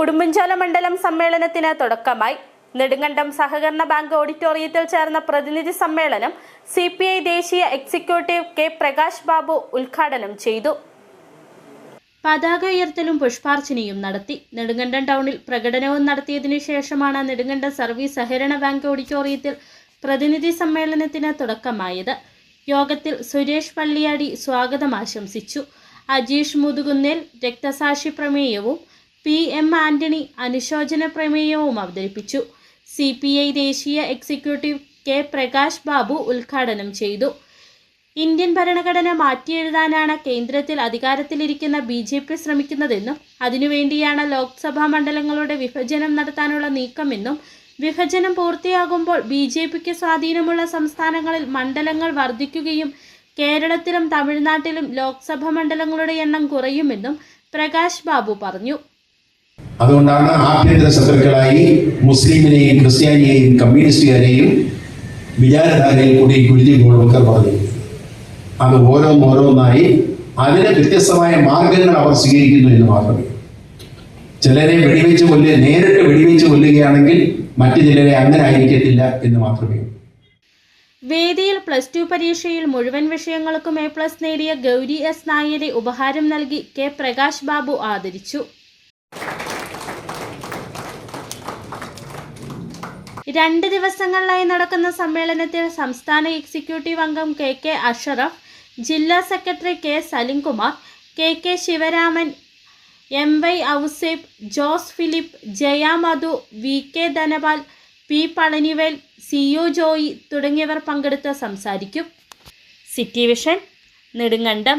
ഉടുമ്പൻചോല മണ്ഡലം സമ്മേളനത്തിന് തുടക്കമായി. നെടുങ്കണ്ടം സഹകരണ ബാങ്ക് ഓഡിറ്റോറിയത്തിൽ ചേർന്ന പ്രതിനിധി സമ്മേളനം സി പി ഐ ദേശീയ എക്സിക്യൂട്ടീവ് കെ പ്രകാശ് ബാബു ഉദ്ഘാടനം ചെയ്തു. പതാക ഉയർത്തലും പുഷ്പാർച്ചനയും നടത്തി. നെടുങ്കണ്ടം ടൗണിൽ പ്രകടനവും നടത്തിയതിനു ശേഷമാണ് നെടുങ്കണ്ടം സർവീസ് സഹകരണ ബാങ്ക് ഓഡിറ്റോറിയത്തിൽ പ്രതിനിധി സമ്മേളനത്തിന് തുടക്കമായത്. യോഗത്തിൽ സുരേഷ് പള്ളിയാടി സ്വാഗതം ആശംസിച്ചു. അജീഷ് മുതുകുന്നേൽ രക്തസാക്ഷി പ്രമേയവും പി എം ആന്റണി അനുശോചന പ്രമേയവും അവതരിപ്പിച്ചു. സി പി ഐ ദേശീയ എക്സിക്യൂട്ടീവ് കെ പ്രകാശ് ബാബു ഉദ്ഘാടനം ചെയ്തു. ഇന്ത്യൻ ഭരണഘടന മാറ്റിയെഴുതാനാണ് കേന്ദ്രത്തിൽ അധികാരത്തിലിരിക്കുന്ന ബി ജെ പി ശ്രമിക്കുന്നതെന്നും അതിനുവേണ്ടിയാണ് ലോക്സഭാ മണ്ഡലങ്ങളുടെ വിഭജനം നടത്താനുള്ള നീക്കമെന്നും വിഭജനം പൂർത്തിയാകുമ്പോൾ ബി ജെ പിക്ക് സ്വാധീനമുള്ള സംസ്ഥാനങ്ങളിൽ മണ്ഡലങ്ങൾ വർദ്ധിക്കുകയും കേരളത്തിലും തമിഴ്നാട്ടിലും ലോക്സഭാ മണ്ഡലങ്ങളുടെ എണ്ണം കുറയുമെന്നും പ്രകാശ് ബാബു പറഞ്ഞു. അതുകൊണ്ടാണ് ആഭ്യന്തര ശത്രുക്കളായി മുസ്ലിമിനെയും ക്രിസ്ത്യാനിയെയും കമ്മ്യൂണിസ്റ്റുകാരെയും വിചാരധാരയിൽ കൂടി കുരുതി ഗോൾവക്കർ പറഞ്ഞു. അത് ഓരോന്നോരോന്നായി അതിന് വ്യത്യസ്തമായ മാർഗങ്ങൾ അവർ സ്വീകരിക്കുന്നു എന്ന് മാത്രമേ. ചിലരെ വെടിവെച്ച് കൊല്ലുക നേരിട്ട് വെടിവെച്ച് കൊല്ലുകയാണെങ്കിൽ മറ്റു ചിലരെ അങ്ങനെ ആയിരിക്കത്തില്ല എന്ന് മാത്രമേ. വേദിയിൽ പ്ലസ് ടു പരീക്ഷയിൽ മുഴുവൻ വിഷയങ്ങൾക്കും എ പ്ലസ് നേടിയ ഗൗരി എസ് നായരെ ഉപഹാരം നൽകി കെ പ്രകാശ് ബാബു ആദരിച്ചു. രണ്ട് ദിവസങ്ങളിലായി നടക്കുന്ന സമ്മേളനത്തിൽ സംസ്ഥാന എക്സിക്യൂട്ടീവ് അംഗം കെ കെ അഷറഫ് ജില്ലാ secretary K Salimkumar K K Sivaraman M Y Ouseph Jose Philip Jaya Madhu V K Dhanapal P Palanivel C U Joy തുടങ്ങിയവർ പങ്കെടുത്ത് സംസാരിക്കും. City vision Nedumkandam.